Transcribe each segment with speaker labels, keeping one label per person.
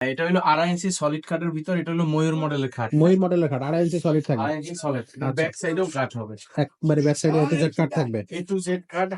Speaker 1: এটা হলো আড়াই ইঞ্চি সলিড কাঠের ভিতর এটা হলো ময়ূর মডেলের খাট
Speaker 2: ময়ূর মডেলের খাট আড়াই ইঞ্চি সলিড থাকবে।
Speaker 1: আড়াই ইঞ্চি সলিড। ব্যাক সাইডেও কাঠ হবে।
Speaker 2: একবারে ব্যাক সাইডে এ জেড কাট থাকবে।
Speaker 1: এ টু জেড কাঠ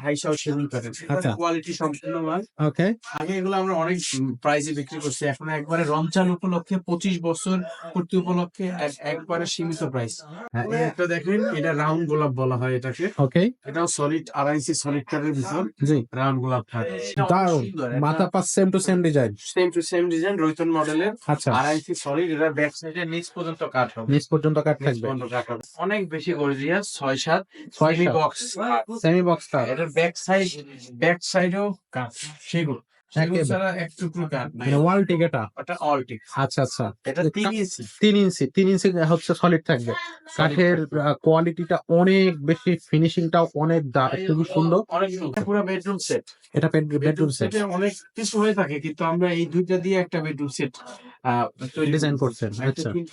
Speaker 1: কাঠের। কোয়ালিটি সম্পূর্ণ মাল।
Speaker 2: ওকে
Speaker 1: আগে এগুলো আমরা অনেক প্রাইসে বিক্রি করছি। এখন একবারে রমজান উপলক্ষে পঁচিশ বছর পূর্তি উপলক্ষে একবারে সীমিত প্রাইস হ্যাঁ। একটা দেখেন এটা রাউন্ড গোলাপ বলা হয় এটাকে।
Speaker 2: ওকে
Speaker 1: এটাও সলিড আড়াই ইঞ্চি সলিড কাঠের ভিতর
Speaker 2: জি।
Speaker 1: রাউন্ড গোলাপ খাট
Speaker 2: দারুণ মাথা pass same to same design
Speaker 1: same to same design রৈতন মডেলের
Speaker 2: আচ্ছা।
Speaker 1: আড়াই ইঞ্চি সলিড এটা ব্যাক সাইডে নিচ পর্যন্ত কাঠ হবে।
Speaker 2: নিচ পর্যন্ত কাট থাকবে।
Speaker 1: অনেক বেশি গর্জিয়াস ছয় সাত semi box
Speaker 2: semi box cut
Speaker 1: এটার ব্যাক সাইড ব্যাক সাইডেও কাঠ সেগুলো। সেগুলো
Speaker 2: একেবারে।
Speaker 1: ছাড়া এক টুকরো কাঠ নাই।
Speaker 2: মানে ওয়াল টিকেটা
Speaker 1: ওটা অলটিক
Speaker 2: আচ্ছা আচ্ছা।
Speaker 1: এটা তিন ইঞ্চি
Speaker 2: তিন ইঞ্চি তিন ইঞ্চি হচ্ছে সলিড থাকবে। কাঠের কোয়ালিটিটা অনেক বেশি ফিনিশিংটাও অনেক দা- খুবই সুন্দর।
Speaker 1: পুরো বেডরুম সেট
Speaker 2: এটা বেডরুম সেট
Speaker 1: অনেক কিছু হয়ে থাকে কিন্তু আমরা এই দুইটা দিয়ে একটা বেডরুম সেট
Speaker 2: ডিজাইন করছেন
Speaker 1: একটা
Speaker 2: আচ্ছা।
Speaker 1: তিন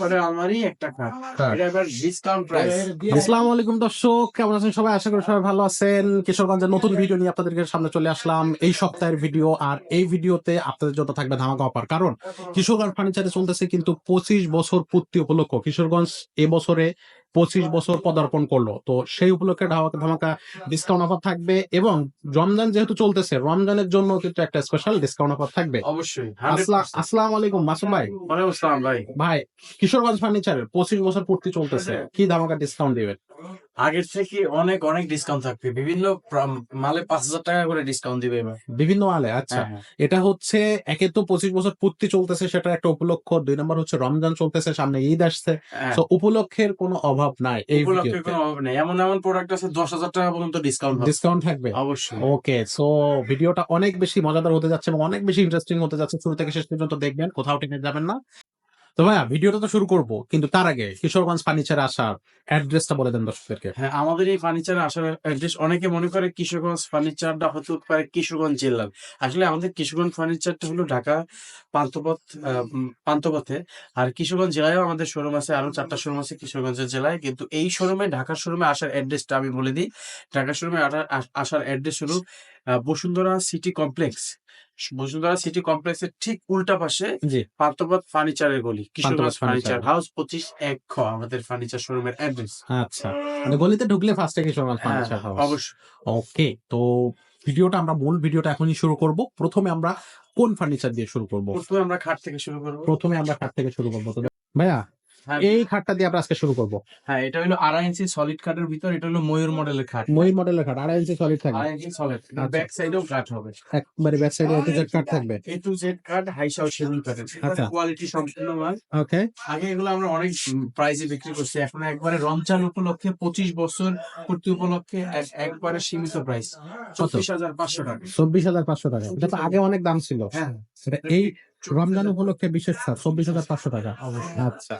Speaker 1: একটা খাট
Speaker 2: খাট।
Speaker 1: এটা এবার ডিসকাউন্ট প্রাইস
Speaker 2: আসসালামু আলাইকুম দর্শক কেমন আছেন সবাই? আশা করি সবাই ভালো আছেন। কিশোরগঞ্জের নতুন ভিডিও নিয়ে আপনাদেরকে সামনে চলে আসলাম। এই সপ্তাহের ভিডিও আর এই ভিডিওতে আপনাদের জন্য থাকবে ধামাকা অফার। কারণ কিশোরগঞ্জ ফার্নিচারে চলতেছে কিন্তু পঁচিশ বছর পূর্তি উপলক্ষ। কিশোরগঞ্জ এবছরে পঁচিশ বছর পদার্পণ করল। তো সেই উপলক্ষে ধামাকা ধামাকা ডিসকাউন্ট অফার থাকবে এবং রমজান যেহেতু চলতেছে রমজানের জন্য কিন্তু একটা স্পেশাল ডিসকাউন্ট অফার থাকবে।
Speaker 1: অবশ্যই
Speaker 2: আসসালাম আলাইকুম মাসুম ভাই।
Speaker 1: ভাই।
Speaker 2: ভাই কিশোরগঞ্জ ফার্নিচারের পঁচিশ বছর পূর্তি চলতেছে। কি ধামাকা ডিসকাউন্ট দিবেন?
Speaker 1: আগের থেকে অনেক অনেক ডিসকাউন্ট থাকবে। বিভিন্ন মালে পাঁচ হাজার টাকা করে ডিসকাউন্ট দিবে এবার।
Speaker 2: বিভিন্ন আলে আচ্ছা।
Speaker 1: হ্যাঁ,
Speaker 2: এটা হচ্ছে একে তো পঁচিশ বছর পূর্তি চলতেছে সেটা একটা উপলক্ষ। দুই নম্বর হচ্ছে রমজান চলতেছে সামনে ঈদ আসছে।
Speaker 1: হ্যাঁ।
Speaker 2: তো উপলক্ষের কোনো অভাব নাই এই
Speaker 1: উপলক্ষে কোনো অভাব নেই। এমন এমন প্রোডাক্ট আছে দশ হাজার টাকা পর্যন্ত ডিসকাউন্ট
Speaker 2: ডিসকাউন্ট থাকবে?
Speaker 1: অবশ্যই।
Speaker 2: ওকে সো ভিডিওটা অনেক বেশি মজাদার হতে যাচ্ছে এবং অনেক বেশি ইন্টারেস্টিং হতে যাচ্ছে। শুরু থেকে শেষ পর্যন্ত দেখবেন কোথাও টেনে যাবেন না। তো ভাইয়া ভিডিওটা তো শুরু করব কিন্তু তার আগে কিশোরগঞ্জ ফার্নিচার আসার অ্যাড্রেসটা বলে দেন দর্শকদেরকে।
Speaker 1: হ্যাঁ আমাদের এই ফার্নিচার আসার অ্যাড্রেস অনেকে মনে করে কিশোরগঞ্জ ফার্নিচারটা হতে পারে কিশোরগঞ্জ জেলার আসলে আমাদের কিশোরগঞ্জ ফার্নিচারটা হলো ঢাকা আহ, উম, আর কিশোরগঞ্জ জেলায়ও আমাদের শোরুম আছে আরও চারটা শোরুম আছে কিশোরগঞ্জের জেলায়। কিন্তু এই শোরুমে ঢাকার শোরুমে আসার অ্যাড্রেসটা আমি বলে দিই। ঢাকার শোরুমে আসার অ্যাড্রেস হলো Bashundhara city complex Bashundhara city কমপ্লেক্সের ঠিক উল্টা পাশে পান্থপথ ফার্নিচারের গলি। কিশোরগঞ্জ ফার্নিচার। হাউস পঁচিশ এক খ আমাদের ফার্নিচার শোরুমের অ্যাড্রেস
Speaker 2: আচ্ছা। মানে গলিতে ঢুকলে ফার্স্টে কিশোরগঞ্জ
Speaker 1: হ্যাঁ,
Speaker 2: ফার্নিচার হাউস
Speaker 1: অবশ্যই।
Speaker 2: ওকে তো ভিডিওটা আমরা মূল ভিডিওটা এখনই শুরু করব। প্রথমে আমরা কোন ফার্নিচার দিয়ে শুরু করব?
Speaker 1: প্রথমে আমরা খাট থেকে শুরু করব।
Speaker 2: প্রথমে আমরা খাট থেকে শুরু করব। তো ভাইয়া। এই খাটটা দিয়ে আমরা আজকে শুরু করব।
Speaker 1: হ্যাঁ এটা হলো আড়াই ইঞ্চি সলিড কাঠের ভিতর এটা হলো ময়ূর মডেলের খাট।
Speaker 2: ময়ূর মডেলের খাট আড়াই ইঞ্চি সলিড থাকবে।
Speaker 1: আড়াই ইঞ্চি সলিড। ব্যাক সাইডেও কাঠ হবে।
Speaker 2: একবারে ব্যাক সাইডে এ টু জেড কাট থাকবে।
Speaker 1: এ টু জেড কাঠ হাই সাউ সেভিং কাঠের
Speaker 2: আচ্ছা।
Speaker 1: কোয়ালিটি সম্পূর্ণ মাল।
Speaker 2: ওকে
Speaker 1: আগে এগুলো আমরা অনেক প্রাইসে বিক্রি করছি। এখন একবারে রমজান উপলক্ষে পঁচিশ বছর পূর্তি উপলক্ষে একবারে সীমিত প্রাইস চব্বিশ হাজার পাঁচশো টাকা।
Speaker 2: চব্বিশ হাজার পাঁচশো টাকা। এটা তো আগে অনেক দাম ছিল।
Speaker 1: হ্যাঁ।
Speaker 2: সেটা এই রমজান উপলক্ষে বিশেষ ছাড় চব্বিশ হাজার পাঁচশো টাকা আচ্ছা।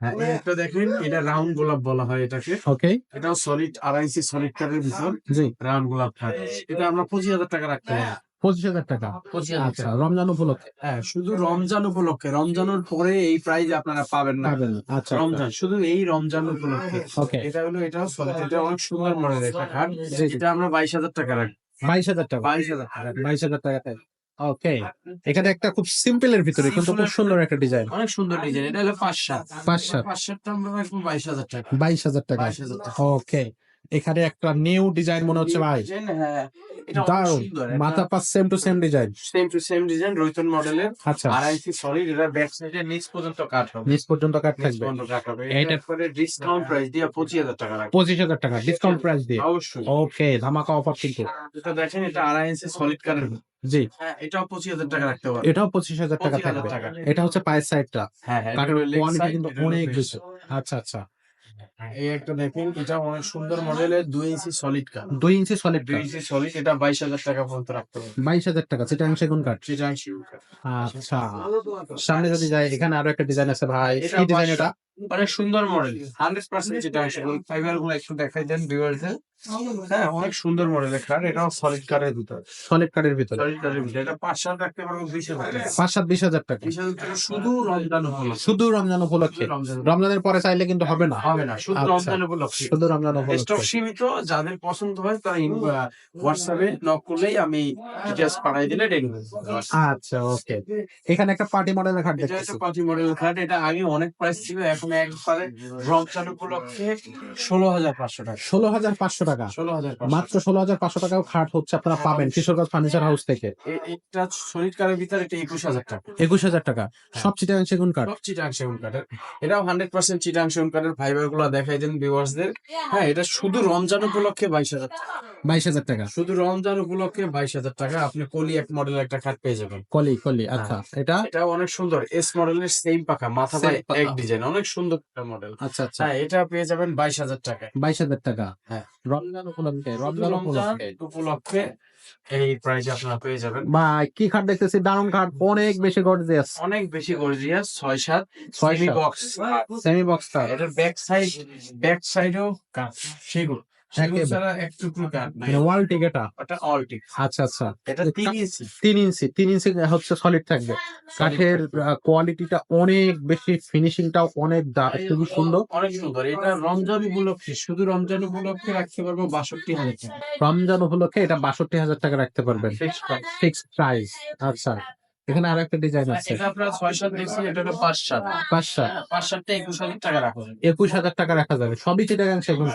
Speaker 1: হ্যাঁ দেখেন এটা রাউন্ড গোলাপ বলা হয় এটাকে।
Speaker 2: ওকে
Speaker 1: এটাও সলিড আড়াই ইঞ্চি সলিড কাঠের ভিতর
Speaker 2: জি।
Speaker 1: রাউন্ড গোলাপ খাট এটা আমরা পঁচিশ হাজার টাকা রাখতে পারি।
Speaker 2: পঁচিশ হাজার টাকা।
Speaker 1: পঁচিশ
Speaker 2: আচ্ছা রমজান উপলক্ষে।
Speaker 1: হ্যাঁ শুধু রমজান উপলক্ষে রমজানের পরে এই প্রাইজ আপনারা পাবেন না।
Speaker 2: পাবেন আচ্ছা
Speaker 1: রমজান শুধু এই রমজান উপলক্ষে। এটা হলো এটাও সলিড এটা অনেক সুন্দর মডেল একটা খাট। এটা আমরা বাইশ হাজার টাকা রাখি
Speaker 2: বাইশ হাজার টাকা।
Speaker 1: বাইশ হাজার। টাকা
Speaker 2: বাইশ হাজার টাকাতে ওকে এখানে একটা খুব সিম্পল এর ভিতরে কিন্তু খুব সুন্দর একটা ডিজাইন
Speaker 1: অনেক সুন্দর ডিজাইন এটা হলো পাঁচ সাত।
Speaker 2: পাঁচ সাত।
Speaker 1: পাঁচ সাতটা আমরা বাইশ হাজার টাকা।
Speaker 2: বাইশ হাজার টাকা। ওকে এখানে একটা নিউ ডিজাইন মনে হচ্ছে ভাই।
Speaker 1: হ্যাঁ এটা
Speaker 2: দারুণ
Speaker 1: সুন্দর
Speaker 2: মাথা pass same to same design
Speaker 1: same to same design রৈতন মডেলের
Speaker 2: আচ্ছা।
Speaker 1: আড়াই ইঞ্চি সলিড এটা ব্যাক সাইডে নিচ পর্যন্ত কাট হবে।
Speaker 2: নিচ পর্যন্ত কাট থাকবে।
Speaker 1: এটা পরে ডিসকাউন্ট প্রাইস দিয়ে পঁচিশ হাজার টাকা রাখব।
Speaker 2: পঁচিশ হাজার টাকা ডিসকাউন্ট প্রাইস দিয়ে।
Speaker 1: অবশ্যই।
Speaker 2: ওকে ধামাকা অফার কিন্তু।
Speaker 1: এটা দেখেন এটা আড়াই ইঞ্চি সলিড কাঠের
Speaker 2: জি।
Speaker 1: হ্যাঁ এটাও পঁচিশ হাজার টাকা রাখতে পারবে।
Speaker 2: এটাও পঁচিশ হাজার টাকা থাকবে। এটা হচ্ছে পায়ের সাইডটা
Speaker 1: হ্যাঁ হ্যাঁ
Speaker 2: কাঠের কোয়ালিটি কিন্তু অনেক বেশি। আচ্ছা আচ্ছা।
Speaker 1: এই একটা দেখেন এটা অনেক সুন্দর মডেলের দুই ইঞ্চি সলিড কাঠ
Speaker 2: দুই ইঞ্চি সলিড
Speaker 1: দুই ইঞ্চি সলিড এটা বাইশ হাজার টাকা পর্যন্ত রাখতে হবে
Speaker 2: বাইশ হাজার টাকা কাঠ।
Speaker 1: চিটাং শিউ কাঠ।
Speaker 2: আচ্ছা সামনে যদি যাই এখানে আরও একটা ডিজাইন আছে ভাই। কি ডিজাইন এটা
Speaker 1: অনেক সুন্দর মডেল হান্ড্রেড পার্সেন্ট যেটা ফাইবারগুলো একটু দেখাই দেন ভিউয়ারদের হ্যাঁ অনেক সুন্দর মডেলের কার্ড এটাও সলিড কার্ডের ভিতর।
Speaker 2: সলিড কার্ডের ভিতরে।
Speaker 1: সলিড ভিতর। এটা পাঁচ সাল রাখতে পারব সাল
Speaker 2: পাঁচ সাত বিশ হাজার টাকা।
Speaker 1: হাজার শুধু রমজান উপলক্ষে।
Speaker 2: শুধু রমজান উপলক্ষে। রমজানের পরে চাইলে কিন্তু হবে না।
Speaker 1: হবে না। শুধু
Speaker 2: আচ্ছা।
Speaker 1: রমজান উপলক্ষে।
Speaker 2: শুধু রমজান
Speaker 1: স্টক সীমিত। যাদের পছন্দ হয় তারা হোয়াটসঅ্যাপে নক করলেই আমি ডিটেলস পাঠাই দিলে
Speaker 2: আচ্ছা ওকে এখানে একটা পার্টি মডেলের খাট
Speaker 1: এটা
Speaker 2: দেখতেছি।
Speaker 1: পার্টি মডেল খাট এটা আগে অনেক প্রাইস ছিল এখন একবারে রমজান উপলক্ষে ষোলো হাজার পাঁচশো টাকা।
Speaker 2: ষোলো হাজার পাঁচশো টাকা?
Speaker 1: ষোলো হাজার
Speaker 2: মাত্র ষোলো হাজার পাঁচশো টাকাও খাট হচ্ছে আপনারা পাবেন কিশোরগঞ্জ ফার্নিচার হাউস থেকে।
Speaker 1: এটা শরীর কারের ভিতরে এটা একুশ হাজার টাকা।
Speaker 2: একুশ হাজার টাকা। সব চিটাগাং সেগুন কাঠ?
Speaker 1: সব চিটাং সেগুন কাঠের এটাও হান্ড্রেড পার্সেন্ট চিটাং সেগুন কাঠের ফাইবারগুলো দেখাই দেন ভিউয়ার্সদের। হ্যাঁ এটা শুধু রমজান উপলক্ষে বাইশ হাজার
Speaker 2: বাইশ হাজার টাকা।
Speaker 1: শুধু রমজান উপলক্ষে বাইশ হাজার টাকা আপনি কলি এক মডেলের একটা খাট পেয়ে যাবেন।
Speaker 2: কলি কলি আচ্ছা এটা?
Speaker 1: এটা অনেক সুন্দর। এস মডেলের সেম পাখা মাথা। এক ডিজাইন অনেক সুন্দর। একটা মডেল
Speaker 2: আচ্ছা আচ্ছা।
Speaker 1: হ্যাঁ এটা পেয়ে যাবেন বাইশ হাজার টাকায়।
Speaker 2: বাইশ হাজার টাকা?
Speaker 1: হ্যাঁ।
Speaker 2: রমজান উপলক্ষে রমজান
Speaker 1: রমজান
Speaker 2: উপলক্ষে।
Speaker 1: উপলক্ষে এই প্রাইস আপনারা পেয়ে যাবেন।
Speaker 2: বা কি খাট দেখতেছি? দারুণ খাট অনেক বেশি গর্জিয়াস
Speaker 1: অনেক বেশি গর্জিয়াস ছয় সাত
Speaker 2: ছয়
Speaker 1: সেমি বক্স
Speaker 2: সেমি বক্স
Speaker 1: এটার ব্যাক সাইড ব্যাক সাইডেও কাঠ সেগুন কাঠ নাই।
Speaker 2: মানে ওয়াল টিকেটা
Speaker 1: ওটা অলটিক
Speaker 2: আচ্ছা আচ্ছা।
Speaker 1: এটা তিন ইঞ্চি
Speaker 2: তিন ইঞ্চি তিন ইঞ্চি হচ্ছে সলিড থাকবে। কাঠের কোয়ালিটিটা অনেক বেশি ফিনিশিংটাও অনেক খুবই সুন্দর।
Speaker 1: অনেক সুন্দর। এটা রমজান উপলক্ষে শুধু রমজান উপলক্ষে রাখতে পারব বাষট্টি হাজার টাকা।
Speaker 2: রমজান উপলক্ষে এটা বাষট্টি হাজার টাকা রাখতে পারবেন। ফিক্সড প্রাইস আচ্ছা। এখানে আরেকটা একটা ডিজাইন আছে। পাঁচটা
Speaker 1: হ্যাঁ, একুশ হাজার টাকা রাখা যাবে।
Speaker 2: একুশ হাজার টাকা রাখা যাবে। সবই চিটাগাং সেগুন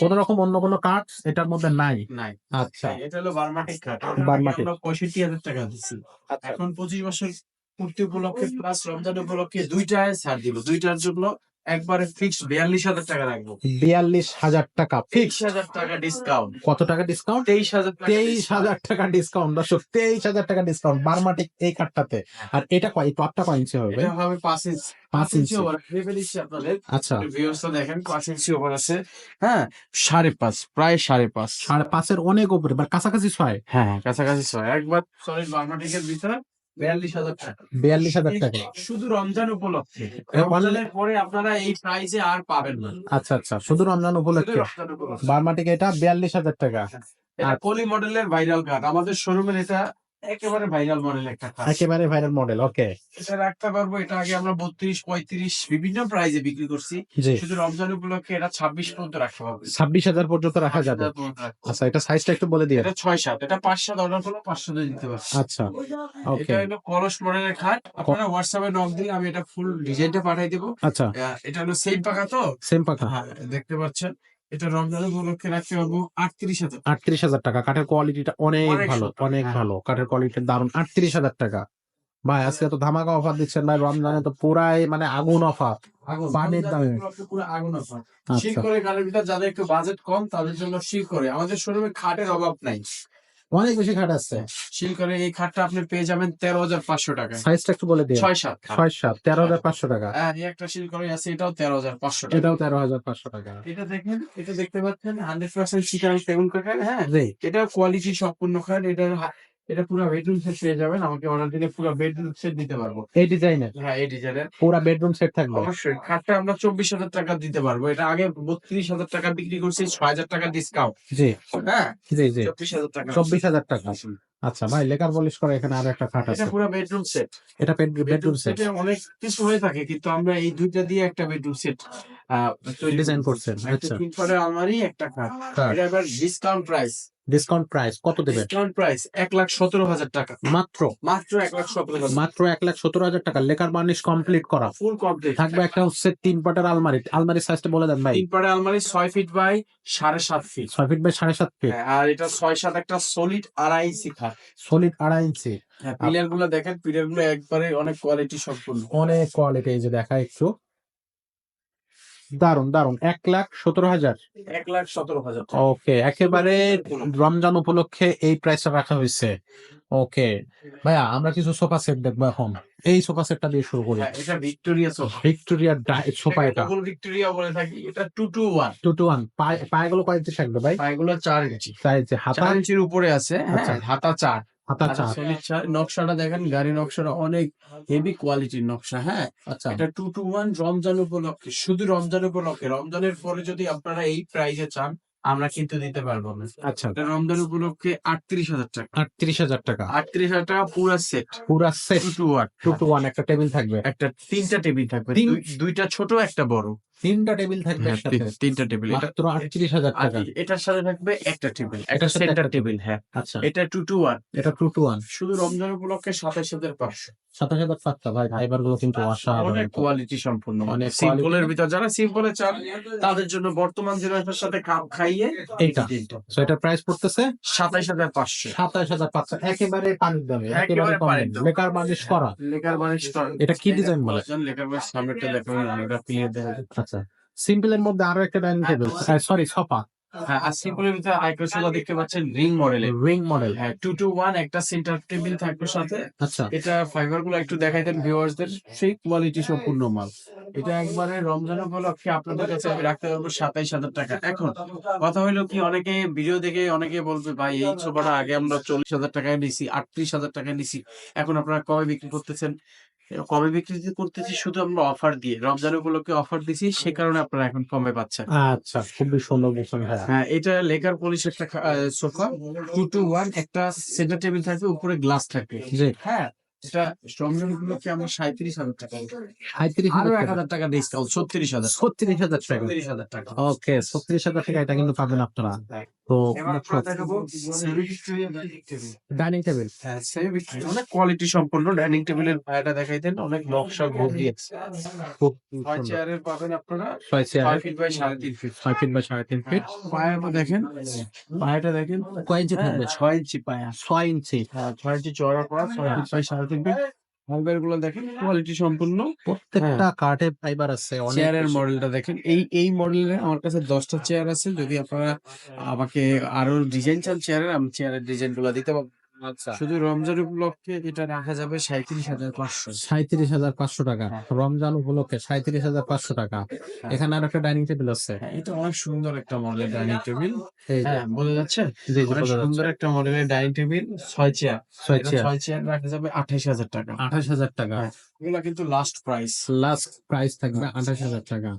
Speaker 2: কোন রকম অন্য কোনো কাঠ এটার মধ্যে নাই।
Speaker 1: নাই।
Speaker 2: আচ্ছা।
Speaker 1: এটা হলো বারমাটিক কাঠ
Speaker 2: বারমাটিক।
Speaker 1: পঁয়ষট্টি হাজার টাকা দিচ্ছি।
Speaker 2: আচ্ছা।
Speaker 1: এখন পঁচিশ বছর পূর্তি উপলক্ষে প্লাস রমজান উপলক্ষে দুইটায় ছাড় দিব। দুইটার জন্য একবারে ফিক্সড বিয়াল্লিশ হাজার টাকা রাখব।
Speaker 2: বিয়াল্লিশ হাজার টাকা ফিক্স
Speaker 1: হাজার টাকা ডিসকাউন্ট
Speaker 2: কত টাকা ডিসকাউন্ট
Speaker 1: তেইশ হাজার টাকা
Speaker 2: তেইশ হাজার টাকা ডিসকাউন্ট দর্শক তেইশ হাজার টাকা ডিসকাউন্ট বারমাটিক এই কাঠটাতে আর এটা কয়? টপটা কয় ইঞ্চি হবে?
Speaker 1: এটা হবে পাঁচ ইঞ্চ
Speaker 2: পাঁচ ইঞ্চি
Speaker 1: ওভার দিচ্ছি আপনাদের।
Speaker 2: আচ্ছা।
Speaker 1: ভিউসটা দেখেন পাঁচ ইঞ্চি ওভার আছে। হ্যাঁ সাড়ে পাঁচ প্রায় সাড়ে পাঁচ।
Speaker 2: সাড়ে পাঁচের অনেক উপরে মানে কাছাকাছি ছয়।
Speaker 1: হ্যাঁ হ্যাঁ, কাছাকাছি ছয়। একবার সলিড বার্মাটিকের ভিতরে বিয়াল্লিশ হাজার টাকা।
Speaker 2: বিয়াল্লিশ হাজার টাকা।
Speaker 1: শুধু রমজান উপলক্ষে। রমজানের পরে আপনারা এই প্রাইসে আর পাবেন না।
Speaker 2: আচ্ছা আচ্ছা শুধু রমজান উপলক্ষে?
Speaker 1: রমজান
Speaker 2: এটা বিয়াল্লিশ হাজার টাকা।
Speaker 1: এটা কলি মডেলের ভাইরাল কার্ড আমাদের শোরুমের এটা একেবারে ভাইরাল মডেল একটা কার্ড
Speaker 2: একেবারে ভাইরাল মডেল ওকে
Speaker 1: এটা রাখতে পারব এটা আগে আমরা বত্রিশ পঁয়ত্রিশ বিভিন্ন প্রাইজে বিক্রি করছি। শুধু রমজান উপলক্ষে এটা ছাব্বিশ পর্যন্ত রাখতে পারব
Speaker 2: ছাব্বিশ হাজার পর্যন্ত রাখা যাবে। আচ্ছা এটা সাইজটা একটু বলে দিয়ে
Speaker 1: এটা ছয় সাত এটা পাঁচ সাত অর্ডার করলে পাঁচশো দিয়ে দিতে পারছি।
Speaker 2: আচ্ছা ওকে
Speaker 1: এটা হলো কলস মডেলের খাট আপনারা হোয়াটসঅ্যাপে নক দিলে আমি এটা ফুল ডিজাইনটা পাঠিয়ে দেবো।
Speaker 2: আচ্ছা।
Speaker 1: এটা হলো সেম পাকা তো?
Speaker 2: সেম পাকা
Speaker 1: হ্যাঁ দেখতে পাচ্ছেন। এটা রমজান উপলক্ষে রাখতে পারব আটত্রিশ হাজার
Speaker 2: আটত্রিশ হাজার টাকা। কাঠের কোয়ালিটিটা অনেক ভালো অনেক
Speaker 1: হ্যাঁ।
Speaker 2: ভালো। কাঠের কোয়ালিটি দারুণ আটত্রিশ হাজার টাকা। ভাই আজকে তো ধামাকা অফার দিচ্ছেন ভাই রমজানে তো পুরাই মানে আগুন অফার পানির দামে।
Speaker 1: পুরো আগুন অফার
Speaker 2: আচ্ছা।
Speaker 1: শিল করে গাড়ির ভিতর যাদের একটু বাজেট কম তাদের জন্য শিল করে। আমাদের শোরুমে খাটের অভাব নাই।
Speaker 2: অনেক বেশি খাট আছে।
Speaker 1: শিল করে এই খাটটা আপনি পেয়ে যাবেন তেরো হাজার পাঁচশো টাকা।
Speaker 2: সাইজটা একটু বলে দিন
Speaker 1: ছয় সাত।
Speaker 2: ছয় সাত তেরো হাজার পাঁচশো টাকা।
Speaker 1: হ্যাঁ এই একটা শিলকরে আছে এটাও তেরো হাজার পাঁচশো টাকা।
Speaker 2: এটাও তেরো হাজার পাঁচশো টাকা।
Speaker 1: এটা দেখেন এটা দেখতে পাচ্ছেন হান্ড্রেড পার্সেন্ট চিটাং সেগুন কাঠ হ্যাঁ? এটা কোয়ালিটি সম্পূর্ণ খাট এটা এটা পুরো বেডরুম সেট পেয়ে যাবেন আমাকে অর্ডার দিলে পুরো বেডরুম সেট দিতে পারব।
Speaker 2: এই ডিজাইনের?
Speaker 1: হ্যাঁ এই ডিজাইনের।
Speaker 2: পুরা বেডরুম সেট থাকবে?
Speaker 1: অবশ্যই খাটটা আমরা চব্বিশ হাজার টাকা দিতে পারব। এটা আগে বত্রিশ হাজার টাকা বিক্রি করছি ছয় হাজার টাকা ডিসকাউন্ট
Speaker 2: জি।
Speaker 1: হ্যাঁ?
Speaker 2: জি জি।
Speaker 1: চব্বিশ হাজার টাকা।
Speaker 2: চব্বিশ হাজার টাকা। আচ্ছা ভাই লেকার পলিশ করে এখানে আরও একটা খাট আছে।
Speaker 1: এটা পুরো বেডরুম সেট
Speaker 2: এটা বেডরুম সেট
Speaker 1: সেটে অনেক কিছু হয়ে থাকে কিন্তু আমরা এই দুইটা দিয়ে একটা বেডরুম সেট
Speaker 2: ডিজাইন করছেন আচ্ছা।
Speaker 1: তিন পারের আলমারি একটা খাট। এটা এবার ডিসকাউন্ট প্রাইস
Speaker 2: ডিসকাউন্ট প্রাইস কত দেবে
Speaker 1: ডিসকাউন্ট প্রাইস এক লাখ সতেরো হাজার টাকা।
Speaker 2: মাত্র?
Speaker 1: মাত্র এক লাখ সতেরো হাজার।
Speaker 2: মাত্র এক লাখ সতেরো হাজার টাকা লেকার বার্নিশ কমপ্লিট করা।
Speaker 1: ফুল কমপ্লিট
Speaker 2: থাকবে একটা হচ্ছে তিন পাটের আলমারি। আলমারির সাইজটা বলে দেন ভাই।
Speaker 1: তিন পারের আলমারি ছয় ফিট বাই সাড়ে সাত ফিট
Speaker 2: ছয় ফিট বাই সাড়ে সাত ফিট
Speaker 1: হ্যাঁ, আর এটা ছয় সাত একটা সলিড আড়াই খাট।
Speaker 2: সলিড আড়াই ইঞ্চি
Speaker 1: হ্যাঁ পিলারগুলো দেখেন পিলারগুলো একবারে অনেক কোয়ালিটি সম্পূর্ণ।
Speaker 2: অনেক কোয়ালিটি এই যে দেখা একটু। দারুণ দারুণ এক লাখ সতেরো হাজার।
Speaker 1: এক লাখ সতেরো হাজার
Speaker 2: ওকে একেবারে রমজান উপলক্ষে এই প্রাইসটা রাখা হয়েছে। ওকে ভাইয়া আমরা কিছু সোফা সেট দেখব এখন। এই সোফা সেটটা দিয়ে শুরু করি।
Speaker 1: হ্যাঁ, এটা ভিক্টোরিয়া সোফা
Speaker 2: ভিক্টোরিয়ার সোফা এটা
Speaker 1: ডবল ভিক্টোরিয়া বলে থাকি। এটা two two one
Speaker 2: two two one পায়ে পায়েগুলো কয়েকটি থাকবে ভাই?
Speaker 1: পায়গুলো চার ইঞ্চি।
Speaker 2: সাইজ হাতা?
Speaker 1: চার ইঞ্চির উপরে আছে হ্যাঁ
Speaker 2: আচ্ছা।
Speaker 1: হাতা চার।
Speaker 2: হাতা।
Speaker 1: নকশাটা দেখেন গাড়ি নকশাটা অনেক হেভি কোয়ালিটির নকশা হ্যাঁ?
Speaker 2: আচ্ছা।
Speaker 1: এটা টু টু ওয়ান রমজান উপলক্ষে শুধু রমজান উপলক্ষে রমজানের পরে যদি আপনারা এই চান আমরা কিন্তু দিতে পারব না।
Speaker 2: আচ্ছা।
Speaker 1: এটা রমজান উপলক্ষে আটত্রিশ হাজার টাকা।
Speaker 2: আটত্রিশ হাজার টাকা।
Speaker 1: আটত্রিশ হাজার টাকা পুরা সেট
Speaker 2: পুরা set
Speaker 1: two two one
Speaker 2: two two one একটা টেবিল থাকবে।
Speaker 1: একটা তিনটা টেবিল থাকবে। দুইটা ছোট একটা বড়।
Speaker 2: তিনটা টেবিল থাকবে
Speaker 1: হ্যাঁ, তিনটা টেবিল।
Speaker 2: মাত্র আটত্রিশ হাজার টাকা।
Speaker 1: এটার সাথে থাকবে একটা টেবিল। একটা সেন্টার টেবিল হ্যাঁ।
Speaker 2: আচ্ছা।
Speaker 1: এটা টু টু ওয়ান।
Speaker 2: এটা টু টু ওয়ান।
Speaker 1: শুধু রমজান উপলক্ষে সাতাশ হাজার পাঁচশো।
Speaker 2: সাতাশ হাজার পাঁচটা ভাই ফাইবারগুলো কিন্তু
Speaker 1: অনেক কোয়ালিটি সম্পূর্ণ।
Speaker 2: অনেক
Speaker 1: সিম্পলের ভিতর যারা সিম্পলে চান তাদের জন্য বর্তমান জেনারেশনের সাথে খাপ খাইয়ে
Speaker 2: এইটা। সো এটার প্রাইস পড়তেছে
Speaker 1: সাতাইশ হাজার পাঁচশো।
Speaker 2: সাতাশ হাজার পাঁচশো। একেবারে পানির দামে
Speaker 1: একেবারে পানির দামে।
Speaker 2: বেকার মালিশ করা।
Speaker 1: লেকার বানিশ
Speaker 2: এটা কি ডিজাইন বলে?
Speaker 1: লেকার বানিশ সামনেটা দেখুন অনেকটা যাচ্ছে।
Speaker 2: আচ্ছা। সিম্পলের মধ্যে আরও একটা ডাইনিং টেবিল সরি সোফা
Speaker 1: হ্যাঁ আর সিম্পলের ভিতরে আইকন সোফা দেখতে পাচ্ছেন রিং মডেলের
Speaker 2: রিং মডেল
Speaker 1: হ্যাঁ টু টু ওয়ান একটা সেন্টার টেবিল থাকবে সাথে।
Speaker 2: আচ্ছা।
Speaker 1: এটা ফাইবারগুলো একটু দেখাইতেন ভিউয়ার্সদের সেই কোয়ালিটি সম্পূর্ণ মাল। এটা একবারে রমজান উপলক্ষে আপনাদের কাছে আমি রাখতে পারব সাতাইশ হাজার টাকা। এখন কথা হলো কি অনেকে ভিডিও দেখে অনেকে বলবে ভাই এই সোফাটা আগে আমরা চল্লিশ হাজার টাকায় নিছি আটত্রিশ হাজার টাকায় নিছি। এখন আপনারা কবে বিক্রি করতেছেন? কবে বিক্রি করতেছি শুধু আমরা অফার দিয়ে। রমজান উপলক্ষে অফার দিছি সে কারণে আপনারা এখন কমে পাচ্ছেন।
Speaker 2: আচ্ছা খুবই সুন্দর বলছেন
Speaker 1: হ্যাঁ এটা লেকার পলিশ একটা সোফা টু টু ওয়ান একটা সেন্টার টেবিল থাকবে উপরে গ্লাস থাকবে
Speaker 2: জি
Speaker 1: হ্যাঁ। এটা রমজান উপলক্ষে আমরা সাঁত্রিশ হাজার টাকা
Speaker 2: সাঁত্রিশ
Speaker 1: আরও এক
Speaker 2: হাজার
Speaker 1: হাজার টাকা ডিসকাউন্ট ছত্রিশ হাজার।
Speaker 2: ছত্রিশ হাজার টাকা।
Speaker 1: ছত্রিশ হাজার টাকা।
Speaker 2: ওকে ছত্রিশ হাজার টাকা এটা কিন্তু পাবেন আপনারা। তো। ডাইনিং টেবিল
Speaker 1: হ্যাঁ অনেক কোয়ালিটি সম্পন্ন ডাইনিং টেবিলের ভাড়াটা দেখাইতেন অনেক নকশা গভীর ছয় চেয়ারের পাবেন আপনারা।
Speaker 2: ছয় চেয়ার
Speaker 1: ফিট বাই সাড়ে তিন ফিট
Speaker 2: ছয় ফিট বা সাড়ে তিন ফিট
Speaker 1: পায়াটা দেখেন। পায়াটা দেখেন।
Speaker 2: কয় ইঞ্চি
Speaker 1: হ্যাঁ,
Speaker 2: থাকবে?
Speaker 1: ছয় ইঞ্চি পায়া।
Speaker 2: ছয় ইঞ্চি
Speaker 1: হ্যাঁ ছয় ইঞ্চি চড়া করা ছয় ফিট বাই সাড়ে তিন ফিট ফাইবারগুলো দেখেন কোয়ালিটি সম্পূর্ণ।
Speaker 2: প্রত্যেকটা কাঠে ফাইবার আছে
Speaker 1: চেয়ারের। মডেলটা দেখেন এই এই মডেলের আমার কাছে দশটা চেয়ার আছে যদি আপনারা আমাকে আরও ডিজাইন চান চেয়ারের আমি চেয়ারের ডিজাইনগুলো দিতে পারব। শুধু রমজান উপলক্ষে এটা রাখা যাবে সাঁত্রিশ হাজার পাঁচশো।
Speaker 2: সাঁত্রিশ হাজার পাঁচশো টাকা।
Speaker 1: হ্যাঁ।
Speaker 2: রমজান উপলক্ষে সাঁত্রিশ হাজার পাঁচশো টাকা। এখানে আর একটা ডাইনিং টেবিল আছে।
Speaker 1: হ্যাঁ এটা অনেক সুন্দর একটা মডেলের ডাইনিং টেবিল। হ্যাঁ বোঝা যাচ্ছে। সুন্দর একটা মডেলের ডাইনিং টেবিল ছয় চেয়ার।
Speaker 2: ছয় চেয়ার।
Speaker 1: ছয় চেয়ার রাখা যাবে আঠাশ হাজার টাকা।
Speaker 2: আঠাশ হাজার টাকা।
Speaker 1: হ্যাঁ। এগুলা কিন্তু লাস্ট প্রাইস
Speaker 2: লাস্ট প্রাইস থাকবে আঠাশ হাজার টাকা।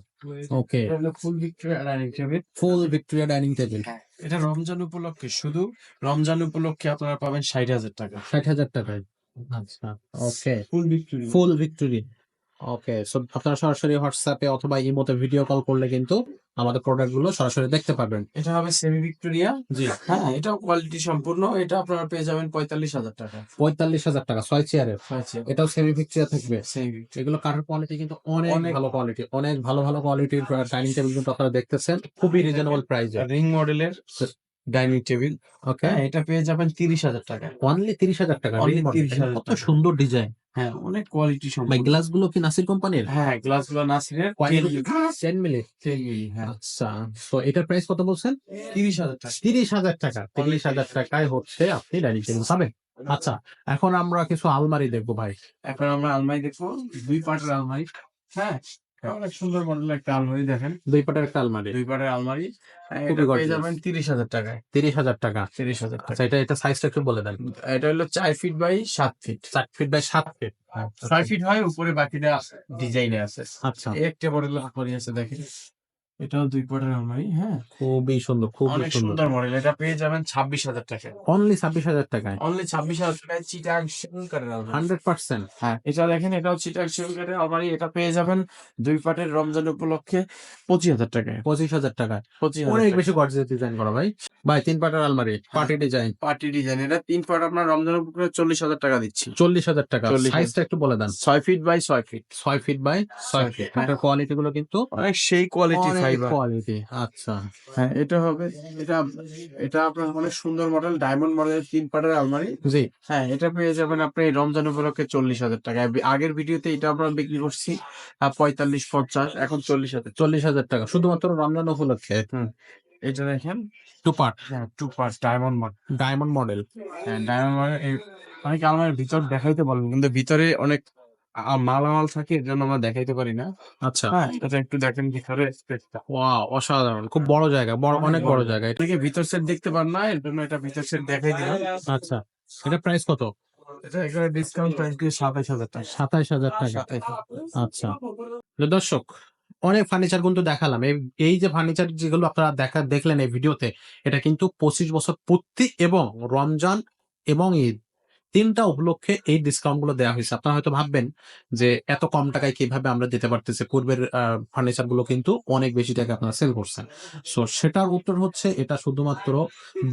Speaker 2: Okay
Speaker 1: full Victoria dining table.
Speaker 2: Full Victoria dining table.
Speaker 1: এটা রমজান উপলক্ষে? শুধু রমজান উপলক্ষে আপনারা পাবেন ষাট হাজার টাকা।
Speaker 2: ষাট হাজার টাকায়। আচ্ছা okay
Speaker 1: full Victoria
Speaker 2: full Victoria okay so আপনারা সরাসরি হোয়াটসঅ্যাপে অথবা ইমোতে ভিডিও কল করলে কিন্তু আমাদের প্রোডাক্টগুলো সরাসরি দেখতে পাবেন
Speaker 1: এটা হবে সেমি ভিক্টোরিয়া
Speaker 2: জি।
Speaker 1: হ্যাঁ এটাও কোয়ালিটি সম্পূর্ণ। এটা আপনারা পেয়ে যাবেন পঁয়তাল্লিশ হাজার টাকা।
Speaker 2: পঁয়তাল্লিশ হাজার টাকা ছয় চেয়ারের এটাও সেমি ভিক্টোরিয়া থাকবে।
Speaker 1: সেমি
Speaker 2: এগুলো কাঠের কোয়ালিটি কিন্তু অনেক
Speaker 1: অনেক-
Speaker 2: ভালো কোয়ালিটি অনেক ভালো ভালো কোয়ালিটির ডাইনিং টেবিল কিন্তু আপনারা দেখতেছেন। খুবই রিজনেবল প্রাইসে
Speaker 1: ring model dining table
Speaker 2: okay?
Speaker 1: হ্যাঁ। এটা পেয়ে যাবেন তিরিশ হাজার টাকা।
Speaker 2: অনলি তিরিশ হাজার টাকা
Speaker 1: Only
Speaker 2: ring model।
Speaker 1: 30,000
Speaker 2: কত সুন্দর ডিজাইন
Speaker 1: হ্যাঁ অনেক কোয়ালিটি সম্পন্ন।
Speaker 2: গ্লাসগুলো কি নাসির কোম্পানির?
Speaker 1: হ্যাঁ গ্লাসগুলো নাসিরের
Speaker 2: টেন মিলি
Speaker 1: হ্যাঁ।
Speaker 2: আচ্ছা তো এটার প্রাইস কত বলছেন?
Speaker 1: তিরিশ হাজার টাকা।
Speaker 2: তিরিশ হাজার টাকা। তিরিশ হাজার টাকায় হচ্ছে আপনি ডাইনিং টেবিল পাবেন। আচ্ছা এখন আমরা কিছু আলমারি দেখব ভাই।
Speaker 1: এখন আমরা আলমারি দেখব। দুই পাটের আলমারি। হ্যাঁ অনেক সুন্দর মডেল একটা আলমারি দেখেন।
Speaker 2: দুই পাটের একটা আলমারি।
Speaker 1: দুই পাটের আলমারি। হ্যাঁ, পেয়ে যাবেন তিরিশ হাজার টাকায়।
Speaker 2: তিরিশ হাজার টাকা।
Speaker 1: তিরিশ হাজার টাকা
Speaker 2: আচ্ছা এটা এটা সাইজটা একটু বলে দেন।
Speaker 1: এটা হলো চার ফিট বাই সাত ফিট
Speaker 2: চার ফিট বাই সাত ফিট
Speaker 1: ছয় ফিট হয় উপরে বাকিটা ডিজাইনে আছে।
Speaker 2: আচ্ছা।
Speaker 1: একটা মডেলের আলমারি আছে দেখেন। এটাও দুই পাটের আলমারি হ্যাঁ?
Speaker 2: খুবই সুন্দর খুবই
Speaker 1: অনেক
Speaker 2: সুন্দর।
Speaker 1: মডেল এটা পেয়ে যাবেন ছাব্বিশ হাজার টাকায়।
Speaker 2: অনলি ছাব্বিশ হাজার টাকায়।
Speaker 1: অনলি ছাব্বিশ হাজার টাকায় চিটাং শিলকারের আলমারি
Speaker 2: হান্ড্রেড পার্সেন্ট
Speaker 1: হ্যাঁ। এটা দেখেন এটাও চিটাং শিলকারের আলমারি এটা পেয়ে যাবেন দুই পাটের রমজান উপলক্ষে পঁচিশ হাজার টাকায়।
Speaker 2: পঁচিশ হাজার টাকা
Speaker 1: পঁচিশ
Speaker 2: অনেক বেশি গর্জিয়াস ডিজাইন করা ভাই। ভাই তিন পাটের আলমারি পার্টি ডিজাইন
Speaker 1: পার্টি ডিজাইন এটা তিন পাট আপনার রমজান উপলক্ষে চল্লিশ হাজার টাকা দিচ্ছি।
Speaker 2: চল্লিশ হাজার টাকা। সাইজটা একটু বলে দেন।
Speaker 1: ছয় ফিট বাই ছয় ফিট
Speaker 2: ছয় ফিট বাই ছয় ফিট এটার কোয়ালিটি গুলো কিন্তু
Speaker 1: অনেক সেই কোয়ালিটি ফাইবার
Speaker 2: কোয়ালিটি আচ্ছা।
Speaker 1: হ্যাঁ এটা হবে এটা এটা আপনার অনেক সুন্দর মডেল ডায়মন্ড মডেলের তিন পাটের আলমারি।
Speaker 2: জি।
Speaker 1: হ্যাঁ এটা পেয়ে যাবেন আপনি রমজান উপলক্ষে চল্লিশ হাজার টাকা। আগের ভিডিওতে এটা আমরা বিক্রি করছি পঁয়তাল্লিশ পঞ্চাশ এখন চল্লিশ হাজার
Speaker 2: চল্লিশ হাজার টাকা শুধুমাত্র রমজান উপলক্ষে।
Speaker 1: এটা দেখেন।
Speaker 2: Two part.
Speaker 1: হ্যাঁ two part diamond model
Speaker 2: diamond model
Speaker 1: হ্যাঁ ডায়মন্ড মডেল অনেক আলমারির ভিতর দেখাইতে বলেন কিন্তু ভিতরে অনেক আ- মালামাল থাকে এর জন্য আমরা দেখাইতে পারি না।
Speaker 2: আচ্ছা।
Speaker 1: হ্যাঁ এটা একটু দেখেন ভিতরে স্পেসটা।
Speaker 2: ওয়াও অসাধারণ। খুব বড় জায়গা বড়
Speaker 1: অনেক
Speaker 2: বড়
Speaker 1: বড়।
Speaker 2: জায়গা। এটা
Speaker 1: অনেকে ভিতর সেট দেখতে পার না এর জন্য এটা ভিতর সেট দেখাই দিলাম।
Speaker 2: আচ্ছা এটা প্রাইস কত?
Speaker 1: এটা এখানে ডিসকাউন্ট প্রাইস দিয়ে সাতাইশ হাজার টাকা।
Speaker 2: সাতাইশ হাজার টাকা। আচ্ছা। দর্শক অনেক ফার্নিচার কিন্তু দেখালাম। এই এই যে ফার্নিচার যেগুলো আপনারা দেখা দেখলেন এই ভিডিওতে এটা কিন্তু পঁচিশ বছর পূর্তি এবং রমজান এবং ঈদ। তিনটা উপলক্ষে এই ডিসকাউন্টগুলো দেওয়া হয়েছে। আপনারা হয়তো ভাববেন যে এত কম টাকায় কীভাবে আমরা দিতে পারতেছি? পূর্বের ফার্নিচারগুলো কিন্তু অনেক বেশি টাকা আপনারা সেল করছেন। সো সেটার উত্তর হচ্ছে এটা শুধুমাত্র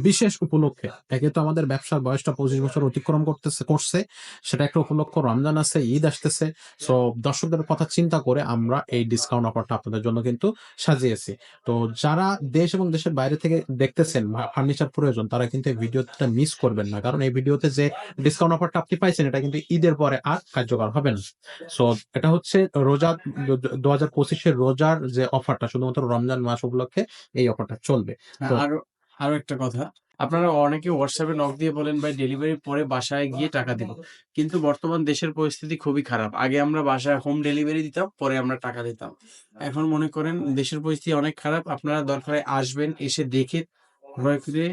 Speaker 2: বিশেষ উপলক্ষে। একে তো আমাদের ব্যবসার বয়সটা পঁচিশ বছর অতিক্রম করতেছে, করছে। সেটা একটা উপলক্ষ। রমজান আছে, ঈদ আসতেছে। সো দর্শকদের কথা চিন্তা করে আমরা এই ডিসকাউন্ট অফারটা আপনাদের জন্য কিন্তু সাজিয়েছি। তো, যারা দেশ এবং দেশের বাইরে থেকে দেখতেছেন ফার্নিচার প্রয়োজন, তারা কিন্তু এই ভিডিওটা মিস করবেন না। কারণ এই ভিডিওতে যে ডিসকাউন্ট অফারটা আপনি পাইছেন এটা কিন্তু ঈদের পরে আর কার্যকর হবে না। সো এটা হচ্ছে রোজা দু হাজার পঁচিশের রোজার যে অফারটা শুধুমাত্র রমজান মাস উপলক্ষে এই অফারটা চলবে।
Speaker 1: আরও আরও একটা কথা। আপনারা অনেকে হোয়াটসঅ্যাপে নক দিয়ে বলেন ভাই ডেলিভারি পরে বাসায় গিয়ে টাকা দিব। কিন্তু বর্তমান দেশের পরিস্থিতি খুবই খারাপ। আগে আমরা বাসায় হোম ডেলিভারি দিতাম পরে আমরা টাকা দিতাম। এখন মনে করেন দেশের পরিস্থিতি অনেক খারাপ। আপনারা দরকারে আসবেন এসে দেখে ক্রয় করে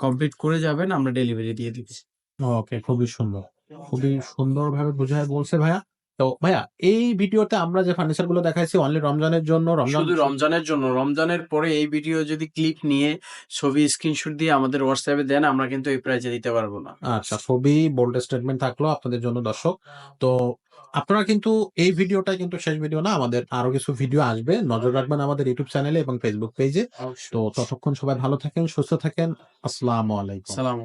Speaker 1: কমপ্লিট করে যাবেন আমরা ডেলিভারি দিয়ে দিচ্ছি।
Speaker 2: ওকে খুবই সুন্দর। খুবই সুন্দরভাবে বুঝায় বলছে ভাইয়া। তো ভাইয়া এই ভিডিওতে আমরা যে ফার্নিচারগুলো দেখাইছি অনলি রমজানের জন্য রমজান
Speaker 1: শুধু রমজানের জন্য রমজানের পরে এই ভিডিও যদি ক্লিপ নিয়ে ছবি স্ক্রিনশট দিয়ে আমাদের হোয়াটসঅ্যাপে দেন আমরা কিন্তু এই প্রাইজে দিতে পারব না।
Speaker 2: আচ্ছা ছবি বোল্ড স্টেটমেন্ট থাকল আপনাদের জন্য দর্শক। তো আপনারা কিন্তু এই ভিডিওটা কিন্তু শেষ ভিডিও না আমাদের আরও কিছু ভিডিও আসবে। নজর রাখবেন আমাদের ইউটিউব চ্যানেলে এবং ফেসবুক পেজে তো ততক্ষণ সবাই ভালো থাকেন সুস্থ থাকেন। আসসালামু আলাইকুম।
Speaker 1: সালাম